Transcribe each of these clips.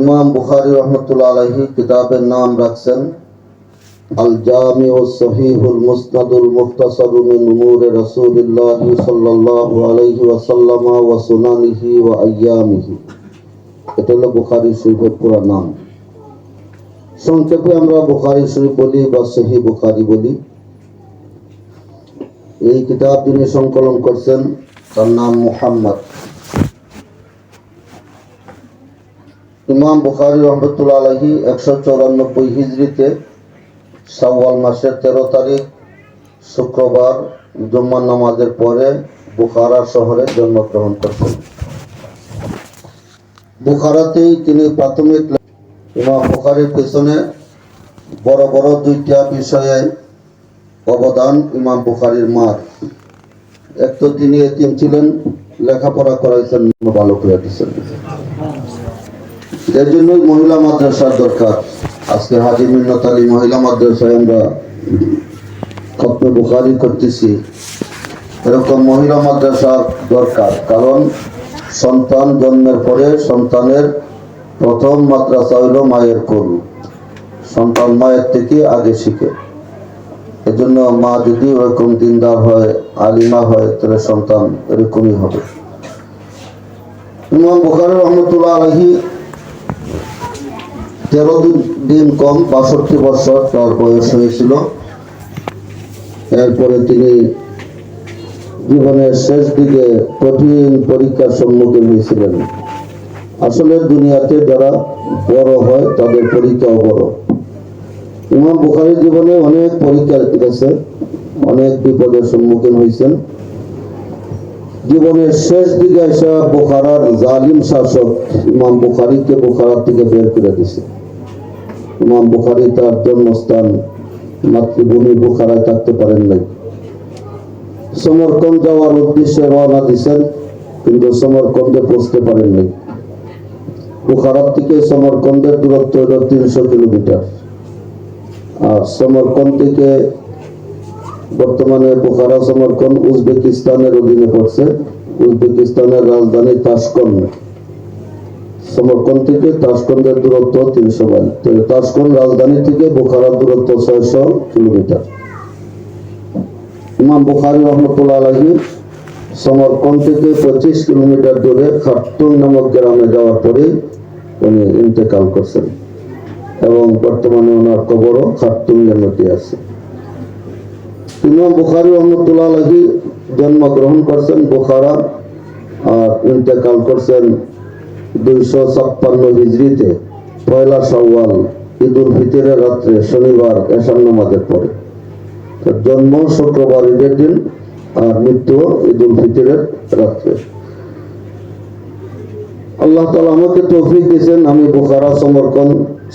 ইমাম বুখারি রহমতুল্লাহ আলহী কিতাবের নাম রাখছেন আল জামি ও সহিহুল মুসনাদুল মুখতাসারু মিন উমুরে রাসূলিল্লাহ সাল্লাল্লাহু আলাইহি ওয়াসাল্লাম ওয়া সুনানিহি ওয়া আইয়ামিহি। এটা হলো বুখারী শরীফের পুরো নাম। সংক্ষেপে আমরা বুখারী শরীফ বলি বা সহি বুখারী বলি। এই কিতাব যিনি সংকলন করছেন, তার নাম মুহাম্মদ। ইমাম বুখারি রহমতুল্লাহ আলহী একশো চৌরানব্বই হিজড়িতে শাওয়াল মাসের তেরো তারিখ, শুক্রবার জুম্মার নামাজের পরে বুখারা শহরে জন্মগ্রহণ করতেন বুখারাতেই তিনি প্রাথমিক ইমাম বুখারির পেছনে বড় বড় দুইটা বিষয়ে অবদান ইমাম বুখারির মার। এক তো তিনি এতিম ছিলেন, লেখাপড়া করাইছেন ভালো করে দিচ্ছেন এর জন্যই মহিলা মাদ্রাসার দরকার। আজকে হাজি মিন্নত আলী মহিলা মাদ্রাসায় আমরা খতমে বুখারি করতেছি। এরকম মহিলা মাদ্রাসার দরকার। কারণ সন্তান জন্মের পরে সন্তানের প্রথম মাদ্রাসা হইল মায়ের করু সন্তান মায়ের থেকে আগে শিখে। এজন্য মা যদি ওরকম দিনদার হয়, আলিমা হয়, তাহলে সন্তান এরকমই হবে। ইমাম বুখারি রহমতুল্লাহ আলহী তেরো দিন কম, বাষট্টি বছর তার বয়স হয়েছিল। এরপরে তিনি জীবনের শেষ দিকে কঠিন পরীক্ষার সম্মুখীন হয়েছিলেন। আসলে দুনিয়াতে যারা বড় হয়, তাদের পরীক্ষাও বড়। ইমাম বুখারির জীবনে অনেক পরীক্ষা গেছে অনেক বিপদের সম্মুখীন হয়েছেন। জীবনের শেষ দিকে এসে বোখারার জালিম শাসক ইমাম বুখারিকে বোখারার থেকে বের করে দিছে ইমাম বুখারি তার জন্মস্থান মাতৃভূমি বুখারায় থাকতে পারেন নাই। সমরকন্দ যাওয়ার উদ্দেশ্যে রওনা দিছেন কিন্তু সমরকন্দে পৌঁছতে পারেন নাই। বুখারার থেকে সমরকন্দের দূরত্ব হল তিনশো কিলোমিটার। আর সমরকন্দ থেকে বর্তমানে বুখারা, সমরকন্দ, উজবেকিস্তানের অধীনে পড়ছে। উজবেকিস্তানের রাজধানী তাসকন্দ সমরকন্দ থেকে তাসকন্দের দূরত্ব তিনশো মাইল। তাসকন্দ রাজধানী থেকে বোখারার দূরত্ব ছয়শো কিলোমিটার। ইমাম বুখারি রহমতুল্লাহ আলহী সমরকন্দ থেকে পঁচিশ কিলোমিটার দূরে খাটুন নামক গ্রামে যাওয়ার পরে উনি ইন্তেকাল করছেন। এবং বর্তমানে ওনার কবরও খাটুনের মধ্যে আছে। ইমাম বুখারি রহমতুল্লাহ আলহী জন্মগ্রহণ করছেন বুখারা, আর ইন্তেকাল করছেন দুইশো ছাপ্পান্ন হিজড়িতে পয়লা সওয়াল ঈদ উল ফিতরের রাত্রে শনিবার এশান নামাজের পরে জন্ম শুক্রবার ঈদের দিন আর মৃত্যু ঈদ উল ফিতরের রাত্রে। আল্লাহ তালা আমাকে তৌফিক দিয়েছেন। আমি বুখারা সমরকন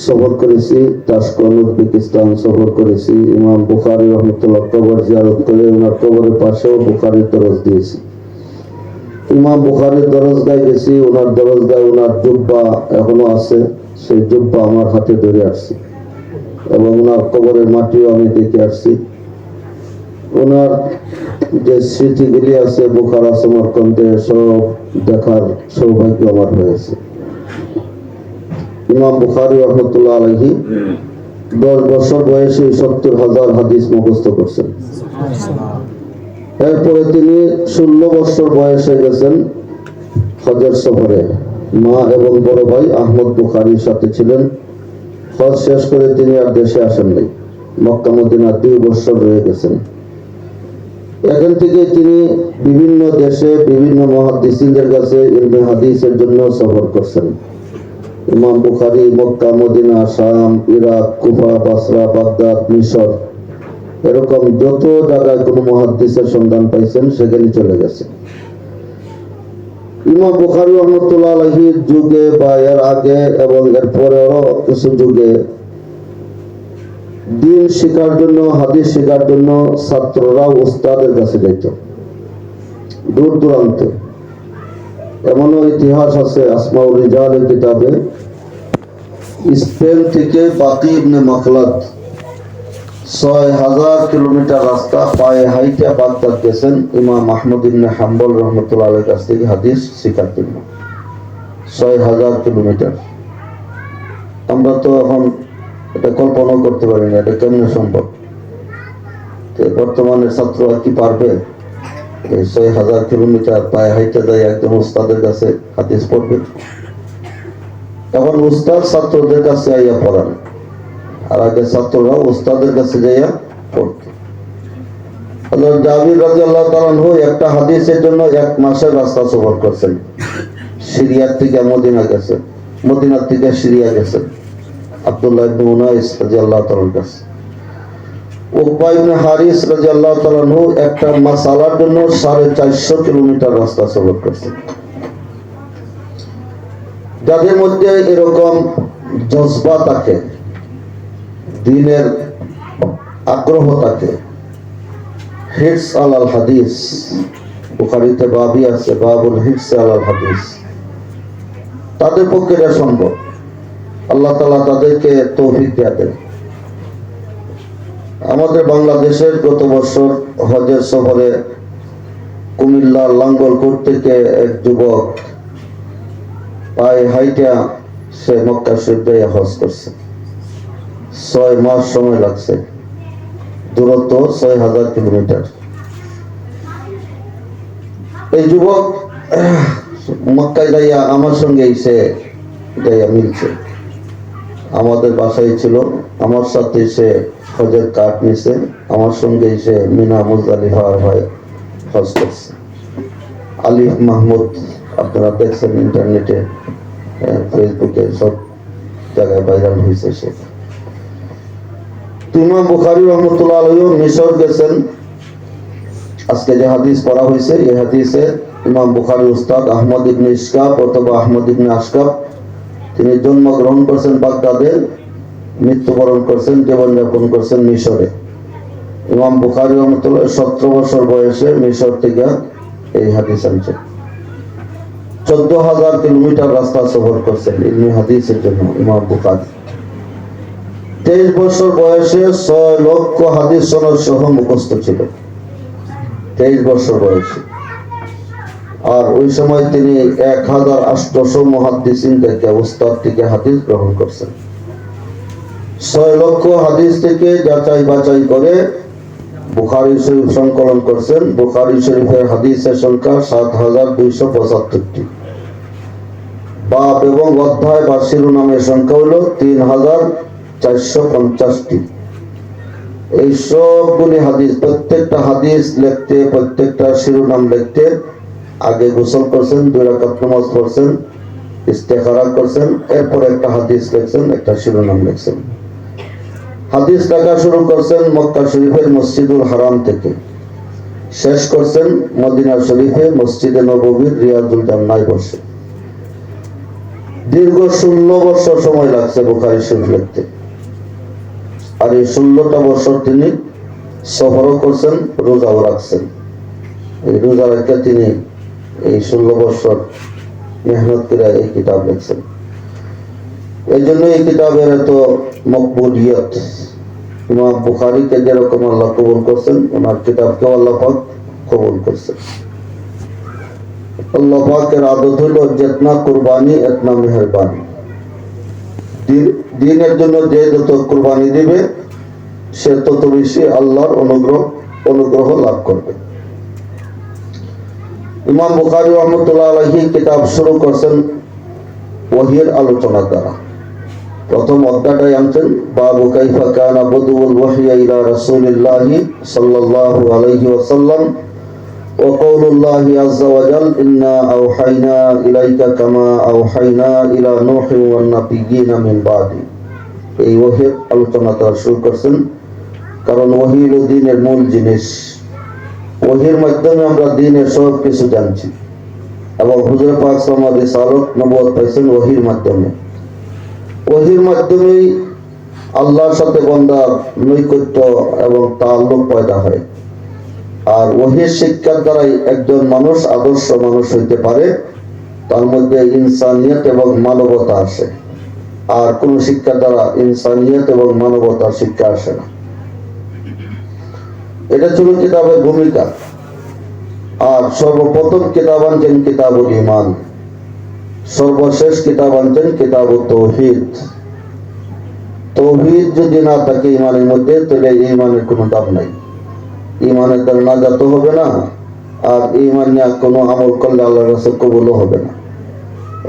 সফর করেছি, তাসকন, উজবেকিস্তান সফর করেছি। ইমাম বুখারি রহমতুল্লাহ কবর জিয়ারত করে ওনার কবরের পাশেও বুখারির দরজ দিয়েছি। ইমাম বুখারির দরজগায় গেছি, ওনার দরজগায় ওনার জুব্বা এখনও আছে, সেই জুব্বা আমার হাতে ধরে আসছি। এবং ওনার কবরের মাটিও আমি দেখে আসছি। ওনার যে স্মৃতিগুলি আছে, বুখারা, সমরকন্দে, সব দেখার সৌভাগ্য আমার হয়েছে। ইমাম বুখারি রহমতুল্লাহ আলহী দশ বছর বয়সে সত্তর হাজার হাদিস মুখস্থ করছেন। এরপরে তিনি ষোলো বছর বয়সে গেছেন হজের সফরে। মা এবং বড় ভাই আহমদ বুখারির সাথে ছিলেন। হজ শেষ করে তিনি আর দেশে আসেন নাই মক্কা মদিনা দুই বছর রয়ে গেছেন। এখান থেকে তিনি বিভিন্ন দেশে বিভিন্ন মহাদিসিনদের কাছে ইলমে হাদিসের জন্য সফর করছেন। ইমাম Bukhari Mecca, Medina, Sham, Iraq, Kufa, Basra, Baghdad, Misr এরকম যত জায়গায় কোনো মহাদিসের সন্ধান পাইছেন, সেখানে চলে গেছে। ইমাম বুখারি যুগে বা এর আগে এবং এর পরেও কিছু যুগে দিন শেখার জন্য, হাদিস শেখার জন্য ছাত্ররা ওস্তাদের কাছে যেত দূর দূরান্তে। এমনও ইতিহাস আছে আসমাউল রিজালের কিতাবে। স্পেন থেকে বাকি ইবনে মখলাদ ছয় হাজার কিলোমিটার রাস্তা পায়ে হাইটা বাগদাদ গেছেন ইমাম হাম্বল রহমতুল্লাহ আলের কাছ থেকে হাদিস শিখার জন্য ছয় হাজার কিলোমিটার। আমরা তো এখন এটা কল্পনাও করতে পারি না, এটা সম্ভব? বর্তমানে ছাত্র আর কি পারবে? এই ছয় হাজার কিলোমিটার পায়ে হাইতে যায় একজন উস্তাদের কাছে হাদিস পড়বে। এখন উস্তাদ ছাত্রদের কাছে আইয়া পড়ান। আর আগে ছাত্ররা উস্তাদের কাছে যাইয়া পড়ত। জাবির তাআলা আনহু একটা হাদিসের জন্য এক মাসের রাস্তা সফর করছেন। সিরিয়ার থেকে মদিনা গেছেন মদিনার থেকে সিরিয়া কাছে। উকবা ইবনে হারিস রাদিয়াল্লাহু তাআলা আনহু একটা মাসালার জন্য সাড়ে চারশো কিলোমিটার রাস্তা সফর করছেন। যাদের মধ্যে এরকম জজবা থাকে দিনের আগ্রহ থাকে হিটস আলাল হাদিস। বুখারিতে বাবি আছে, বাবুল হিটস আলাল হাদিস। তাদের পক্ষে এটা সম্ভব। আল্লাহ তালা তাদেরকে তৌফিক দেয়া দেন। আমাদের বাংলাদেশের গত বছর হজের সফরে কুমিল্লা লাঙ্গলকোট থেকে এক যুবক পায়ে হাইটা সে মক্কা শরীফে হজ করছে। ছয় মাস সময় লাগছে। দূরত্ব ছয় হাজার কিলোমিটার। এই যুবক, মক্কায় যাইয়া আমার সঙ্গে এসে যাইয়া মিলছে। আমাদের বাসায় ছিল, আমার সাথে সে হজের কাঠ নিছে আমার সঙ্গে এসে মিনা মুজদালিফার হয় হজ করছে। আলিফ মাহমুদ, আপনারা দেখছেন ইন্টারনেটে ফেসবুকে সব জায়গায় ভাইরাল হয়েছে সে। ইমাম বুখারি রহমতুল্লাহ আলহিও মিশর গেছেন। আজকে যে হাদিস পড়া হয়েছে, এই হাদিসে ইমাম বুখারি উস্তাদ আহমদ ইবনে ইসকাপ অথবা আহমদ ইবনে আশকাপ তিনি জন্মগ্রহণ করছেন বাগদাদে, মৃত্যুবরণ করছেন, জীবনযাপন করছেন মিশরে। ইমাম বুখারি রহমতুল্লাহ সতেরো বছর বয়সে মিশর থেকে এই হাদিস আনছেন। চোদ্দ হাজার কিলোমিটার রাস্তা সফর করছেন ইলমি হাদিসের জন্য ইমাম বুখারি। তেইশ বছর বয়সে ছয় লক্ষ হাদিস সনদ সহ মুখস্থ ছিল। তেইশ বছর বয়সে। আর ওই সময় তিনি এক হাজার আষ্টশো মহাদিসিন থেকে উস্তাদ থেকে হাদিস গ্রহণ করছেন। ছয় লক্ষ হাদিস থেকে যাচাই বাছাই করে বুখারি শরীফ সংকলন করছেন। বুখারি শরীফের হাদিসের সংখ্যা সাত হাজার দুইশো পঁচাত্তরটি। বাপ এবং অধ্যায় বা শিরোনামের সংখ্যা হলো তিন হাজার চারশো পঞ্চাশটি। এই সবগুলি হাদিস, প্রত্যেকটা হাদিস লিখতে, প্রত্যেকটা শিরোনাম লিখতে আগে গোসল করছেন, দুই রাকাত ইস্তেখারা করছেন, এরপর একটা হাদিস লিখছেন, একটা শিরোনাম লিখছেন। হাদিস লেখা শুরু করছেন মক্কা শরীফের মসজিদুল হারাম থেকে। শেষ করছেন মদিনা শরীফে মসজিদে নববীর রিয়াজুল জান্নায় বসে। দীর্ঘ ষোলো বছর সময় লাগছে বুখারি শরীফ লিখতে। আর এই ষোলোটা বছর তিনি সফরও করছেন, রোজাও রাখছেন। এই রোজা রেখে তিনি এই ষোলো বছর মেহনত করে এই কিতাব লিখছেন। এই জন্য এই কিতাবের এত মকবুলিয়ত। ইমাম বুখারিকে যেরকম আল্লাহ কবুল করছেন, ওনার কিতাবকেও আল্লাহ পাক কবুল করছেন। আল্লাহ পাকের আদত হলো যেতনা কুরবানি, এতনা মেহরবানি। দিনের জন্য যে যত কুরবানি দিবে, সে তত বেশি আল্লাহর অনুগ্রহ অনুগ্রহ লাভ করবে। ইমাম বুখারি রহমতুল্লাহ আলহী কিতাব শুরু করছেন ওহির আলোচনার দ্বারা। প্রথম অধ্যায়টাই আনছেন, বাবু কাইফা কানা বদুল ওয়াহিয়া ইলা রাসূলিল্লাহি সাল্লাল্লাহু আলাইহি ওয়াসাল্লাম। وقول الله عز وجل إنا أوحينا إليك كما أوحينا إلى نوح والنبيين من بعد এই ওহির আলোচনা তারা শুরু করছেন কারণ ওহি হলো দিনের মূল জিনিস ওহির মাধ্যমে আমরা দিনের সব কিছু জানছি এবং হুজুর পাক সাল্লাল্লাহু আলাইহি সাল্লাম নবুয়ত পাইছেন ওহির মাধ্যমে ওহির মাধ্যমেই আল্লাহর সাথে বন্দার নৈকট্য এবং তাল্লুক পয়দা হয় আর ওহির শিক্ষার দ্বারাই একজন মানুষ আদর্শ মানুষ হইতে পারে, তার মধ্যে ইনসানিয়ত এবং মানবতা আসে। আর কোন শিক্ষা দ্বারা ইনসানিয়ত এবং মানবতার শিক্ষা আসে না। এটা ছিল কিতাবের ভূমিকা। আর সর্বপ্রথম কিতাব আনছেন কিতাবুল ইমান সর্বশেষ কিতাব আনছেন কিতাব তৌহিদ। তৌহিদ যদি না থাকে ইমানের মধ্যে, তাহলে ইমানের কোনো দাম নাই। ইমানের দ্বারা না যাতে হবে না, আর ইমান নিয়ে কোনো আমল করলে আল্লাহর কাছে কবুলও হবে না।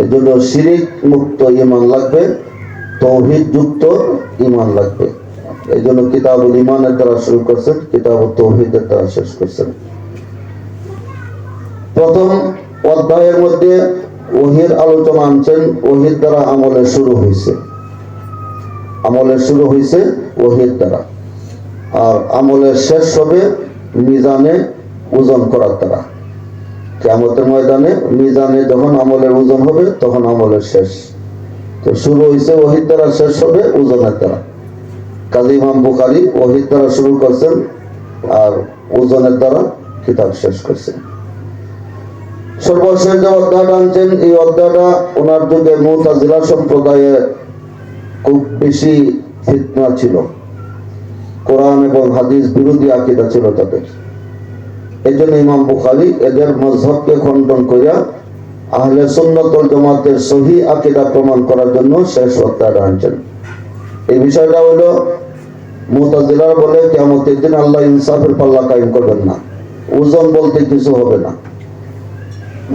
এই জন্য শিরিক মুক্ত ইমান লাগবে, তৌহিদ যুক্ত ইমান লাগবে। এই জন্য কিতাবুল ইমানের দ্বারা শুরু করছেন কিতাব তৌহিদের দ্বারা শেষ করছেন। প্রথম অধ্যায়ের মধ্যে ওহির আলোচনা আনছেন, ওহির দ্বারা আমলের শুরু হয়েছে আমলের শুরু হয়েছে ওহির দ্বারা। আর আমলের শেষ হবে মিজানে ওজন করার দ্বারা। কেমতের ময়দানে মিজানে যখন আমলের ওজন হবে, তখন আমলের শেষ। তো শুরু হয়েছে ওহির দ্বারা, শেষ হবে ওজনের দ্বারা। কাজী ইমাম বুখারি ওহির দ্বারা শুরু করছেন আর ওজনের দ্বারা কিতাব শেষ করছেন। সর্বশেষ যে অধ্যায়টা আনছেন, এই অধ্যায়টা ওনার যুগে মুতাজিলা সম্প্রদায়ে খুব বেশি ফিতনা ছিল। কোরআন এবং হাদিস বিরোধী আকিদা ছিল তাদের। এই জন্য ইমাম বুখারি এদের মজহবকে খণ্ডন করিয়া আহলে সুন্নতল জামাতের সহি আকিদা প্রমাণ করার জন্য শেষ অধ্যায়টা আনছেন। এই বিষয়টা হলো মুতাজিলার বলে কেমতের দিন আল্লাহ ইনসাফের পাল্লা কায়েম করবেন না। ওজন বলতে কিছু হবে না।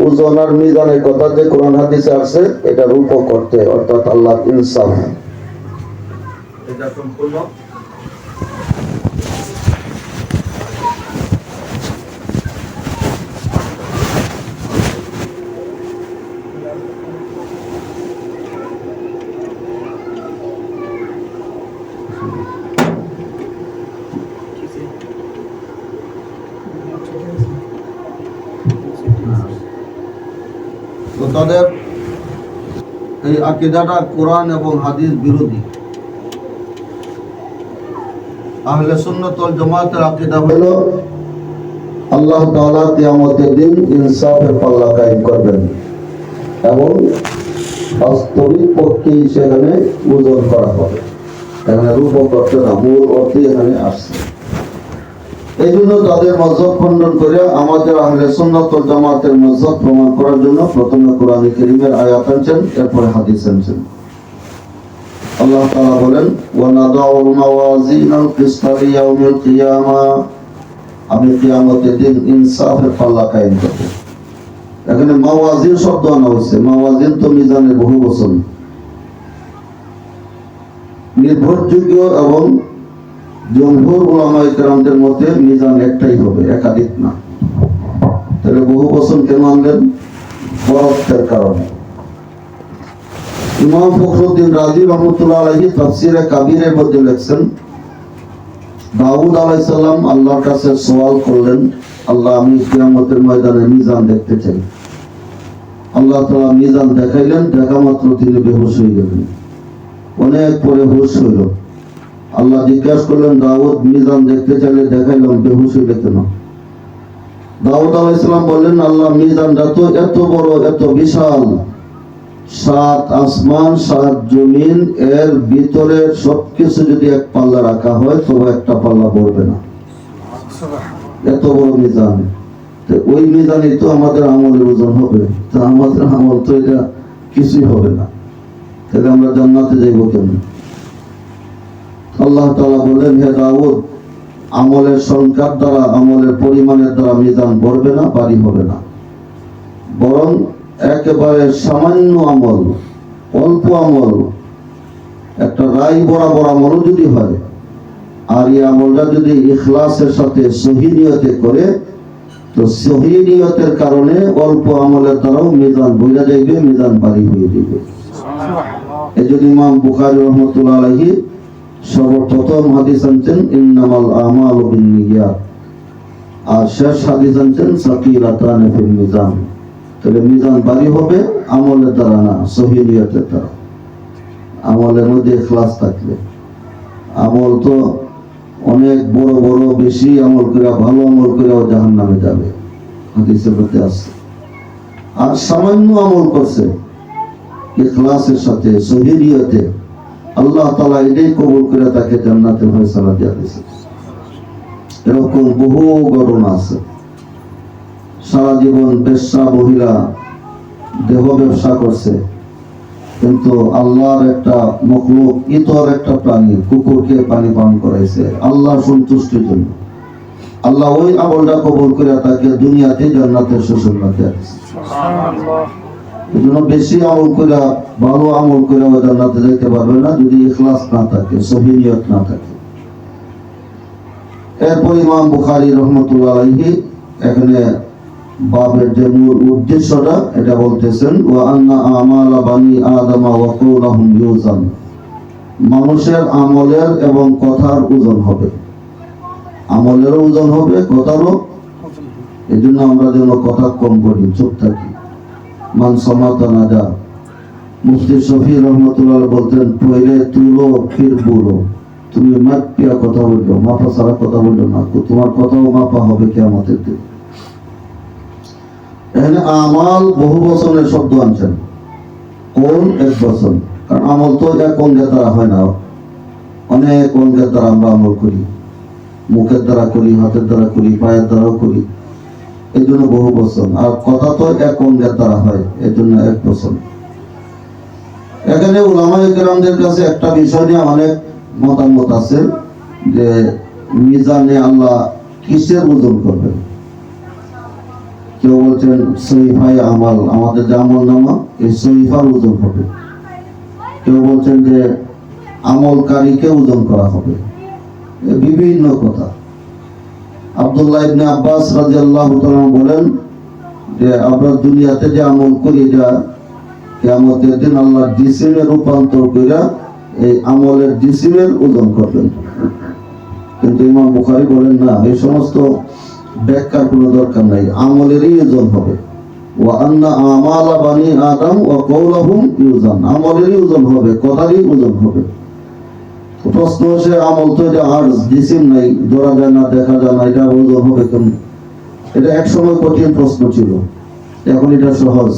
ওজন আর মিজানের কথা যে কোরআন হাদিসে আছে এটা রূপ করতে অর্থাৎ আল্লাহ ইনসাফ। এটা সম্পূর্ণ তো তাদের এই আকিদাটা কোরআন এবং হাদিস বিরোধী। আহলে সুন্নতল জামাতের আকিদা হলো, আল্লাহ তাআলা কিয়ামতের দিন ইনসাফের পাল্লা কায়েম করবেন এবং বাস্তবিক পক্ষে সেখানে ওজন করা হবে। এখানে রূপ করতে না মূল অর্থে এখানে আসছে। এই জন্য তাদের মজহব খণ্ডন করে আমাদের আহলে জামাতের মজহব প্রমাণ করার জন্য প্রথমে কোরআন কারীমের আয়াত আনছেন, এরপরে হাদিস আনছেন। আল্লাহ বলেন কিসতা লিয়াউমিল কিয়ামা আমি কিয়ামতের দিন ইনসাফের পাল্লা কায়েম করব এখানে মাওয়াজিন শব্দ আনা হয়েছে। মাওয়াজিন তো মিজানের বহু বচন নির্ভরযোগ্য এবং জমহুর ওলামা ইকরামদের মধ্যে মিজান একটাই হবে, একাধিক না। তাহলে বহু কেন আনলেন? কারণে। ইমাম ফখরুদ্দিন রাজি রহমতুল্লাহ আলহী তাফসিরে কাবিরের মধ্যে দাউদ আলাইসাল্লাম আল্লাহর কাছে সওয়াল করলেন, আল্লাহ আমি কিয়ামতের ময়দানে মিজান দেখতে চাই। আল্লাহ তাআলা মিজান দেখাইলেন, দেখা মাত্র তিনি বেহুশ হয়ে গেলেন। অনেক পরে হুশ হইল। আল্লাহ জিজ্ঞাসা করলেন, দাউদ মিজান দেখতে চাইলে দেখাইলাম বেহুশ হইলে কেন দাউদ আলাইসালাম বললেন, আল্লাহ মিজানটা তো এত বড়, এত বিশাল। সাত আসমান, সাত জমিন, এর ভিতরে সবকিছু যদি এক পাল্লা রাখা হয়, তবে একটা পাল্লা পড়বে না। এত বড় মিজান। ওই মিজানই তো আমাদের আমলের ওজন হবে। তা আমাদের আমল তো এটা কিছুই হবে না। তাহলে আমরা জান্নাতে যাইব কেমন? আল্লাহ তালা বলেন হে দাউদ আমলের সংখ্যার দ্বারা আমলের পরিমাণের দ্বারা মিজান ভরবে না বাড়ি হবে না। বরং একেবারে সামান্য আমল অল্প আমল একটা রায় বরাবর আমলও যদি হয় আর এই আমলটা যদি ইখলাসের সাথে সহিনিয়তে করে তো সহিনিয়তের কারণে অল্প আমলের দ্বারাও মিজান বইরা যাইবে মিজান বাড়ি হয়ে যাবে এই জন্য ইমাম বুখারী রহমতুল্লাহ আলাইহি সর্বপ্রথম হাদিস আনছেন ইন্নামাল আমাল বিন্নিয়াত। আর শেষ হাদিস আনছেন সাকিলাতান ফিল মিজান। তাহলে মিজান বাড়ি হবে, আমলের দ্বারা না সহিলিয়াতের দ্বারা। আমলের মধ্যে ইখলাস থাকলে আমল তো অনেক বড় বড়, বেশি আমল করে ভালো আমল করেও জাহান নামে যাবে। হাদিসের মধ্যে আছে। আর সামান্য আমল করছে, ইখলাসের সাথে সহিলিয়তে আল্লাহ তালা এটাই কবুল করে তাকে জান্নাতের ফয়সালা দিয়ে দিয়েছে। এরকম বহু ঘটনা আছে। সারা জীবন বেশ্যা মহিলা দেহ ব্যবসা করছে। কিন্তু আল্লাহর একটা মখলুক, ইতর একটা প্রাণী, কুকুরকে পানি পান করাইছে। আল্লাহ সন্তুষ্টির জন্য। আল্লাহ ওই আমলটা কবল করে তাকে দুনিয়াতে জান্নাতের সুসংবাদ এই বেশি আমল করে ভালো আমল করে জান্নাতে পারবে না, যদি ইখলাস না থাকে সহিনিয়ত না থাকে। এরপর ইমাম বুখারী রহমতুল্লাহ আলাইহি এখানে বাবের যে মূল উদ্দেশ্যটা, এটা বলতেছেন, ওয়া আন্না আমালা বানি আদামা ওয়া কওলাহুম ইউজান। মানুষের আমলের এবং কথার ওজন হবে। আমলেরও ওজন হবে, কথারও। এই জন্য আমরা যেন কথা কম করি, চুপ থাকি। আমাল বহু বছরের শব্দ আনছেন। কোন এক বছর কারণ আমল তো এক অঙ্গের দ্বারা হয় না। অনেক অঙ্গের দ্বারা আমরা আমল করি। মুখের দ্বারা করি, হাতের দ্বারা করি, পায়ের দ্বারাও করি। এই জন্য বহু আর কথা তো এক অঙ্গের দ্বারা হয় এই জন্য এক এখানে কাছে একটা বিষয় নিয়ে অনেক মতামত আছে, যে মিজানে আল্লাহ কিসের ওজন কেউ বলছেন সহিফাই আমাল, আমাদের যে আমল নামা, এই ওজন হবে। কেউ বলছেন যে আমলকারীকে ওজন করা হবে। বিভিন্ন কথা। আব্দুল্লাহ ইবনে আব্বাস রাদিয়াল্লাহু তাআলা বলেন যে আমরা দুনিয়াতে যে আমল করি এটা কিয়ামতের দিন আল্লাহ জিসিমে রূপান্তর কইরা এই আমলের জিসিমের ওজন করবেন। কিন্তু ইমাম বুখারী বলেন, না, এই সমস্ত ব্যাখ্যার কোনো দরকার নাই, আমলেরই ওজন হবে। ওয়া আন্না আমালা বানি আদম ওয়া কওলাহুম ইউজান। আমলেরই ওজন হবে, কথারই ওজন হবে। প্রশ্ন হচ্ছে, আমল তো এটা আর জিসিম নাই, ধরা যায় না, দেখা যায় না, এটা ওজন হবে কেন এটা একসময় কঠিন প্রশ্ন ছিল। এখন এটা সহজ।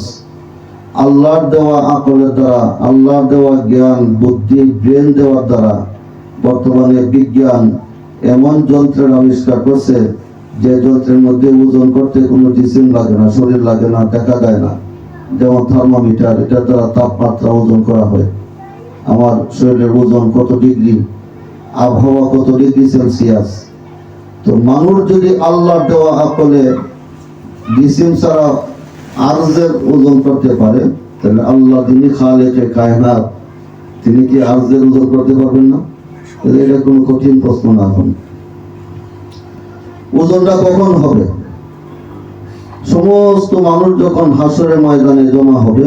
আল্লাহর দেওয়া আকলের দ্বারা, আল্লাহর দেওয়া জ্ঞান, বুদ্ধি, ব্রেন দেওয়ার দ্বারা, বর্তমানে বিজ্ঞান এমন যন্ত্রের আবিষ্কার করছে যে যন্ত্রের মধ্যে ওজন করতে কোনো জিসিম লাগে না, শরীর লাগে না, দেখা যায় না। যেমন থার্মোমিটার, এটার দ্বারা তাপমাত্রা ওজন করা হয়। আমার শরীরের ওজন কত ডিগ্রি? আবহাওয়া কত ডিগ্রি সেলসিয়াস? তো মানুষ যদি আল্লাহ দেওয়া আকলে জিসিম ছাড়া আরজের ওজন করতে পারে, তাহলে আল্লাহ তিনি খালেকে কায়নাত, তিনি কি আরজের ওজন করতে পারবেন না? তাহলে এটা কোনো কঠিন প্রশ্ন না এখন। ওজনটা কখন হবে? সমস্ত মানুষ যখন হাসরের ময়দানে জমা হবে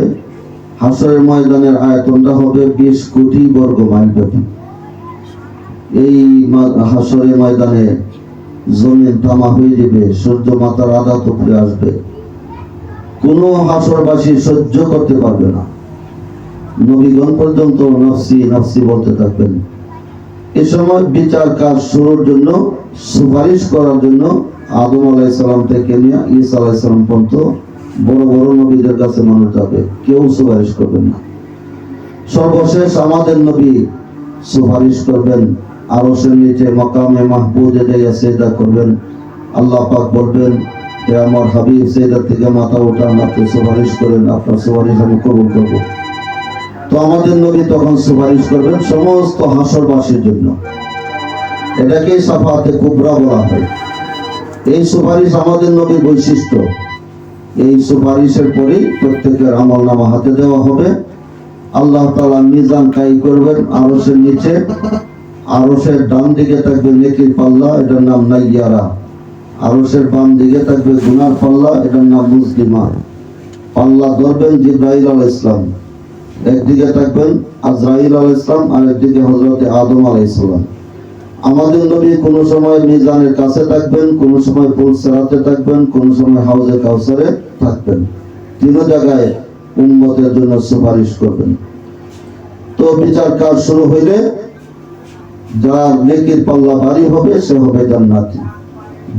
হাসরের ময়দানের আয়তনটা হবে বিশ কোটি বর্গ মাইল ব্যাপী। এই হাসরের ময়দানে জমিন তামা হয়ে যাবে, সূর্য মাতার আধা উপরে আসবে। কোনো হাসরবাসী সহ্য করতে পারবে না। নবীগণ পর্যন্ত নফসি নফসি বলতে থাকবেন। এ সময় বিচার কাজ শুরুর জন্য, সুপারিশ করার জন্য আদম আলাইসালাম থেকে নিয়ে ঈসা আলাইসালাম পর্যন্ত বড় বড় নবীদের কাছে মানুষ যাবে কেউ সুপারিশ করবেন না। সর্বশেষ আমাদের নবী সুপারিশ করবেন আরও সে নিচে মকামে মাহবুদে যাইয়া সেদা করবেন। আল্লাহ পাক বলবেন হে আমার হাবিব সেদার থেকে মাথা ওঠা আমাকে সুপারিশ করেন, আপনার সুপারিশ আমি কবুল করব। তো আমাদের নবী তখন সুপারিশ করবেন সমস্ত হাসরবাসীর জন্য। এটাকেই সাফাতে কুবরা বলা হয়। এই সুপারিশ আমাদের নবীর বৈশিষ্ট্য। এই সুপারিশের পরেই প্রত্যেকের আমল নামা হাতে দেওয়া হবে। আল্লাহ তালা মিজান কাই করবেন আরসের নিচে। আরসের ডান দিকে থাকবে নেকির পাল্লা, এটার নাম নাইয়ারা। আরসের বাম দিকে থাকবে গুনার পাল্লা, এটার নাম মুসলিমা পাল্লা ধরবেন জিব্রাহিল আল ইসলাম একদিকে থাকবেন আজরাইল আল ইসলাম আর একদিকে হজরতে আদম আল ইসলাম আমাদের নবী কোন সময় মিজানের কাছে থাকবেন, কোন সময় পুলসেরাতে থাকবেন, কোন সময় হাউজে কাউসারে থাকবেন। তিন জায়গায় উন্মতের জন্য সুপারিশ করবেন। তো বিচার কাজ শুরু হইলে যার নেকির পাল্লা ভারী হবে, সে হবে জান্নাতি।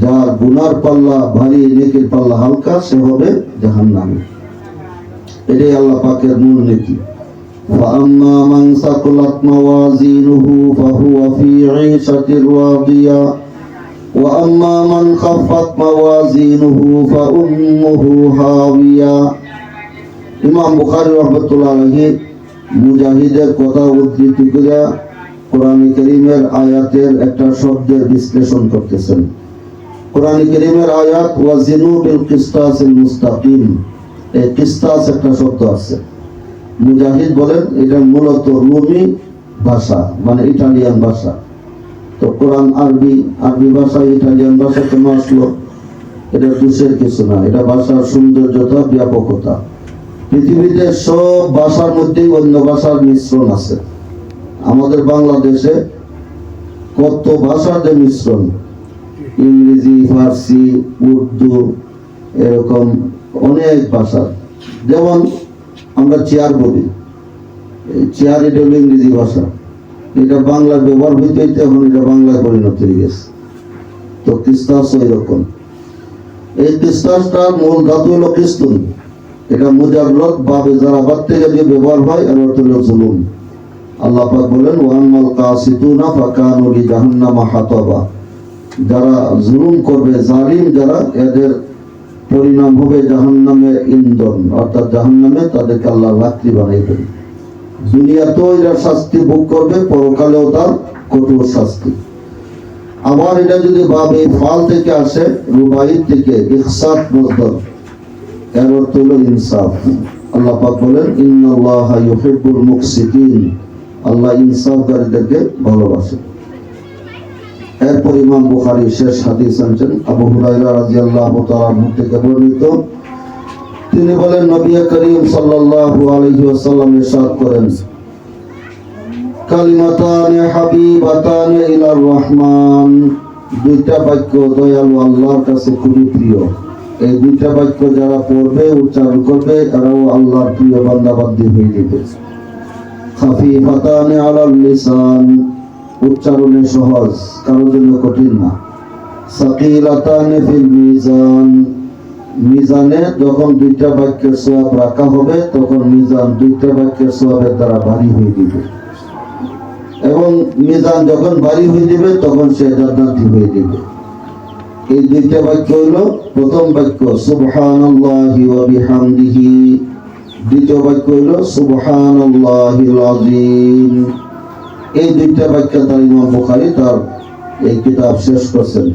যার গুনার পাল্লা ভারী, নেকির পাল্লা হালকা, সে হবে জাহান্নামী। এটাই আল্লাহ পাকের মূল নীতি। فأما من ثقلت موازينه فهو في عيشة راضية وأما من خفت موازينه فأمه هاوية ইমাম বুখারী রহমতুল্লাহ আলাইহি মুজাহিদের কথা উদ্ধৃতি করে কোরআন করিমের আয়াতের একটা শব্দের বিশ্লেষণ করতেছেন কোরআন করিমের আয়াত ওয়াজিনু বিল কিস্তাসিল মুস্তাকিম এই কিস্তাস একটা শব্দ আছে মুজাহিদ বলেন, এটা মূলত রুমি ভাষা মানে ইটালিয়ান ভাষা। তো কোরআন, আরবি আরবি ভাষা, ইটালিয়ান ভাষা কেন আসলো এটা দোষের কিছু না, এটা ভাষার সৌন্দর্যতা, ব্যাপকতা। পৃথিবীতে সব ভাষার মধ্যেই অন্য ভাষার মিশ্রণ আছে। আমাদের বাংলাদেশে কত ভাষার যে মিশ্রণ? ইংরেজি, ফার্সি, উর্দু, এরকম অনেক ভাষা যেমন আমরা চেয়ার বলি। চেয়ার এটা হলো ইংরেজি ভাষা। এটা বাংলায় ব্যবহার হইতে হইতে এখন এটা বাংলায় পরিণত হয়ে গেছে। তো কিস্তাস এরকম এই কিস্তাসটার মূল ধাতু হলো কিস্তুন। এটা মুজাররদ বাবে যারা বাদ থেকে যে ব্যবহার হয় আর অর্থ হলো জুলুম। আল্লাহ পাক বলেন ওয়ান্নাল কাসিতুনা ফাকানু জাহান্নামা হাতাবা। যারা জুলুম করবে, জালিম যারা, এদের পরিণাম হবে জাহান জাহান্নামের ইন্ধন। অর্থাৎ জাহান্নামে তাদেরকে আল্লাহ বানিয়ে দেবে দুনিয়াতেও এরা শাস্তি ভোগ করবে, পরকালেও তার কঠোর শাস্তি। আবার এটা যদি ভাবে ফাল থেকে আসে রুবাই থেকে ইহসাত মজদর। এর অর্থ হলো ইনসাফ। আল্লাহ পাক বলেন, ইন্নাল্লাহা ইউহিব্বুল মুকসিতিন আল্লাহ ইনসাফকারীদেরকে ভালোবাসে। এরপর ইমাম বুখারী শেষ হাদিস আনছেন আবু হুরায়রা রাদিয়াল্লাহু তাআলার মুখ থেকে বর্ণিত। তিনি বলেন, নবী করিম সাল্লাল্লাহু আলাইহি ওয়াসাল্লাম ইরশাদ করেন, কালিমাতান হাবিবাতান রহমান। দুইটা বাক্য দয়ালু আল্লাহর কাছে খুবই প্রিয়। এই দুইটা বাক্য যারা পড়বে, উচ্চারণ করবে তারাও আল্লাহর প্রিয় বান্দাবান্দি হয়ে যাবে খাফিফাতান আলাল লিসান। উচ্চারণে সহজ, কারোর জন্য কঠিন না। ফিল মিজান। মিজানে যখন দুইটা বাক্যের সোয়াব রাখা হবে, তখন মিজান দুইটা বাক্যের সোয়াবের দ্বারা ভারী হয়ে দিবে এবং মিজান যখন ভারী হয়ে দিবে তখন সে জান্নাতি হয়ে দিবে এই দুইটা বাক্য হলো প্রথম বাক্য, সুবহানাল্লাহি ওয়া বিহামদিহি। দ্বিতীয় বাক্য হলো সুবহানাল্লাহিল আযীম। এই দুইটা বাক্য তার ইমাম বুখারী তার এই কিতাব শেষ করছেন।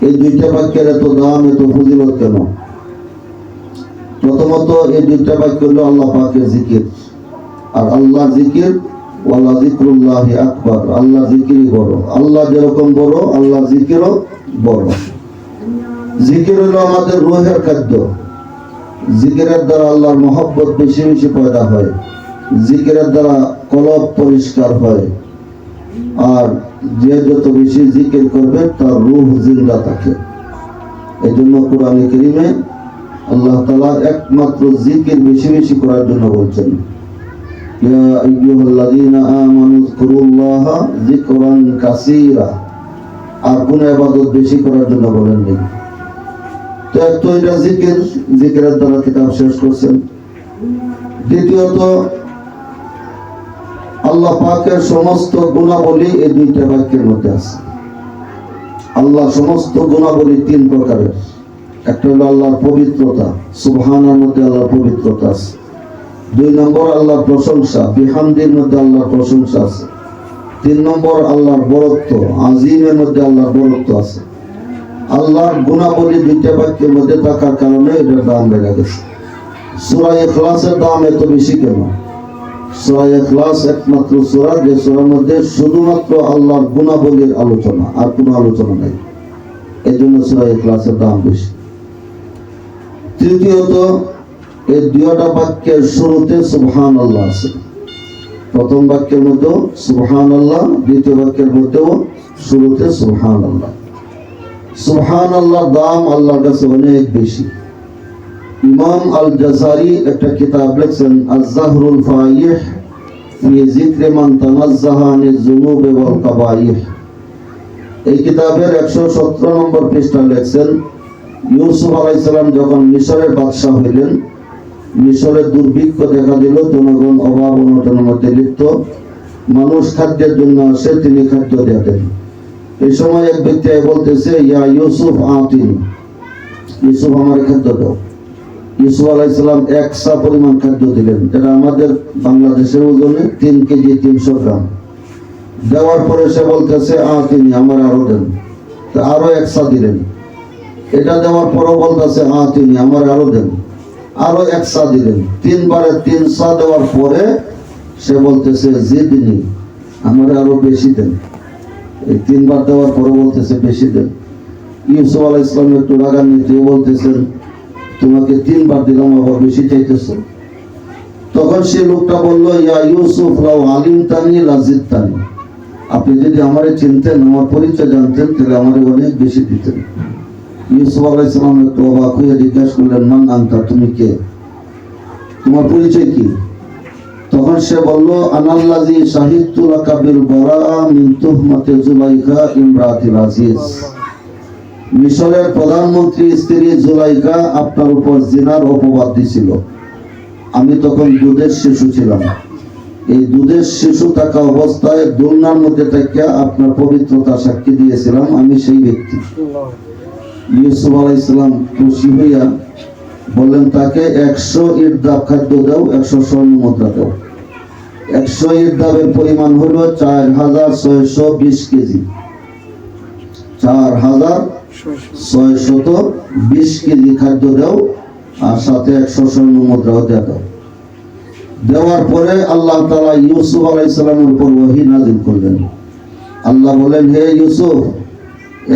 এই দুইটা বাক্যের এত দাম, এত ফজিলত কেন? প্রথমত এই দুইটা বাক্য হলো আল্লাহ পাকের জিকির। আর আল্লাহ জিকির ওয়াল্লাহ জিক্রুল্লাহি আকবার। আল্লাহ জিকিরই বড়। আল্লাহ যেরকম বড় আল্লাহ জিকিরও বড়। জিকির হলো আমাদের রোহের খাদ্য। জিকিরের দ্বারা আল্লাহর মহব্বত বেশি বেশি পয়দা হয়। জিকিরের দ্বারা কলব পরিষ্কার হয়। আর যে যত বেশি জিকির করবে, তার রূহ জিন্দা থাকে। এই জন্য কোরআনে কেরিমে আল্লাহ তালা একমাত্র জিকির বেশি বেশি করার জন্য বলছেন দ্বিতীয়ত আল্লাহ পাকের সমস্ত গুণাবলী এই দুইটা বাক্যের মধ্যে আছে। আল্লাহ সমস্ত গুণাবলী তিন প্রকারের। একটা হলো আল্লাহর পবিত্রতা, সুবহানার মধ্যে আল্লাহর পবিত্রতা আছে। দুই নম্বর আল্লাহর প্রশংসা, বিহামদির মধ্যে আল্লাহর প্রশংসা আছে। তিন নম্বর আল্লাহর বরত্ব, আজিমের মধ্যে আল্লাহর বরত্ব আছে। আল্লাহর গুণাবলী দুইটা বাক্যের মধ্যে থাকার কারণে এটার দাম বেড়ে গেছে। সুরা ইখলাসের দাম এত বেশি কেন? তৃতীয়ত, এই দুইটা বাক্যের শুরুতে সুবহান আল্লাহ আছে। প্রথম বাক্যের মধ্যেও সুবহান আল্লাহ দ্বিতীয় বাক্যের মধ্যেও শুরুতে সুবহান আল্লাহ সুবহান আল্লাহ দাম আল্লাহর কাছে অনেক বেশি। ইমাম আল জাজারি একটা কিতাব লিখছেন, আজ-জাহরুল ফায়িহ ফি যিকর মান তানাজ্জাহা আনিজ যুনুব ওয়াল কাবাইহ এই কিতাবের 117 নম্বর পৃষ্ঠা লিখছেন, ইউসুফ আলাইহিস যখন মিশরের বাদশা হইলেন মিশরের দুর্ভিক্ষ দেখা দিল, জনগণ অভাব অনটনের মধ্যে লিপ্ত, মানুষ খাদ্যের জন্য আসে, তিনি খাদ্য দেন। এই সময় এক ব্যক্তি বলতেছে, ইয়া ইউসুফ আতিন। ইউসুফ, আমার খাদ্য দাও। ইসু আলাইসালাম একশা পরিমাণ খাদ্য দিলেন। যেটা আমাদের বাংলাদেশের ওজনে তিন কেজি তিনশো গ্রাম। দেওয়ার পরে সে বলতেছে, আ, তিনি আমার আরও দেন। তা আরও একশা দিলেন। এটা দেওয়ার পরও বলতেছে, আ, তিনি আমার আরও দেন। আরও একশা দিলেন। তিনবারে তিনশা দেওয়ার পরে সে বলতেছে জিদনি আমার আরও বেশি দেন। এই তিনবার দেওয়ার পরে বলতেছে, বেশি দেন। ইউসুফ আলাহ ইসলাম একটু রাগান্বিত বলতেছেন তোমাকে তিনবার দিলাম, আবার বেশি চাইতেছ। তখন সে লোকটা বলল, ইয়া ইউসুফ রাও আলিম তানি লাজিদ তানি আপনি যদি আমারে চিনতেন, আমার পরিচয় জানতেন, তাহলে আমারে অনেক বেশি দিতেন। ইউসুফ ইসলাম একটু অবাক জিজ্ঞাসা করলেন, মান তুমি কে? তোমার পরিচয় কি? তখন সে বলল আনাল্লাজি শাহিদতু লাকা বিল বারাআ মিন তুহমাতি ইমরাতিল আজিজ। মিশরের প্রধানমন্ত্রী স্ত্রী জুলাইকা আপনার উপর জিনার অপবাদ দিছিল। আমি তখন দুধের শিশু ছিলাম। এই দুধের শিশু থাকা অবস্থায় দোলনার মধ্যে থাকিয়া আপনার পবিত্রতা সাক্ষী দিয়েছিলাম আমি সেই ব্যক্তি। ইউসুফ আলাইহিস সালাম খুশি হইয়া বললেন, তাকে একশো ইট ইরদাব খাদ্য দাও, একশো স্বর্ণ মুদ্রা দাও। একশো ইরদাবের পরিমাণ হলো চার হাজার ছয়শো বিশ কেজি। চার হাজার ছয়শত বিশ কেজি খাদ্য দাও আর সাথে একশো স্বর্ণ মুদ্রাও দিয়ে দেওয়ার পরে আল্লাহ তালা ইউসুফ আলাইসালামের উপর ওহি নাজিল করলেন। আল্লাহ বলেন হে ইউসুফ,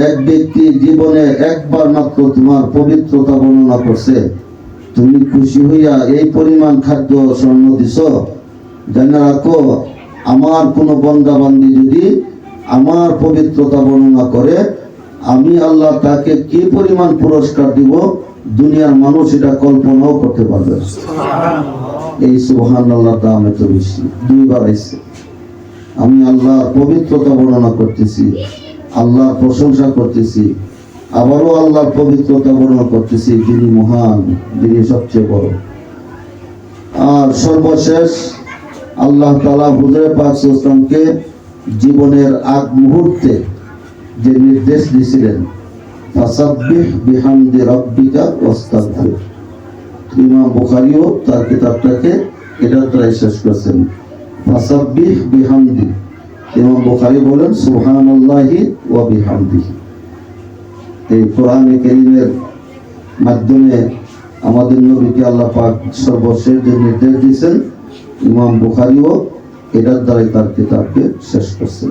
এক ব্যক্তি জীবনে একবার মাত্র তোমার পবিত্রতা বর্ণনা করছে। তুমি খুশি হইয়া এই পরিমাণ খাদ্য স্বর্ণ দিছ। জানা রাখো, আমার কোনো বন্দা বান্দি যদি আমার পবিত্রতা বর্ণনা করে আমি আল্লাহ তাকে কি পরিমাণ পুরস্কার দিব? দুনিয়ার মানুষ এটা কল্পনাও করতে পারবে এই সুবহান আল্লাহ দাম এত বেশি। দুইবার আইছে আমি আল্লাহর পবিত্রতা বর্ণনা করতেছি আল্লাহর প্রশংসা করতেছি আবারও আল্লাহর পবিত্রতা বর্ণনা করতেছি যিনি মহান যিনি সবচেয়ে বড়। আর সর্বশেষ আল্লাহ তালা হুজরে পাক ইসলামকে জীবনের আগ মুহূর্তে যে নির্দেশ দিয়েছিলেন, ফাসাব্বিহ বিহামদি রাব্বিকা ওয়াস্তাগফির। ইমাম বুখারীও তার কিতাবটাকে এটার দ্বারা শেষ করেছেন। ফাসাব্বিহ বিহামদি। ইমাম বুখারী বলেন, সুবহানাল্লাহি ওয়া বিহামদিহি এই কোরআনে কারীমের মাধ্যমে আমাদের নবীকে আল্লাহ পাক সর্বশেষ যে নির্দেশ দিয়েছেন, ইমাম বুখারীও এটার দ্বারাই তার কিতাবকে শেষ করছেন।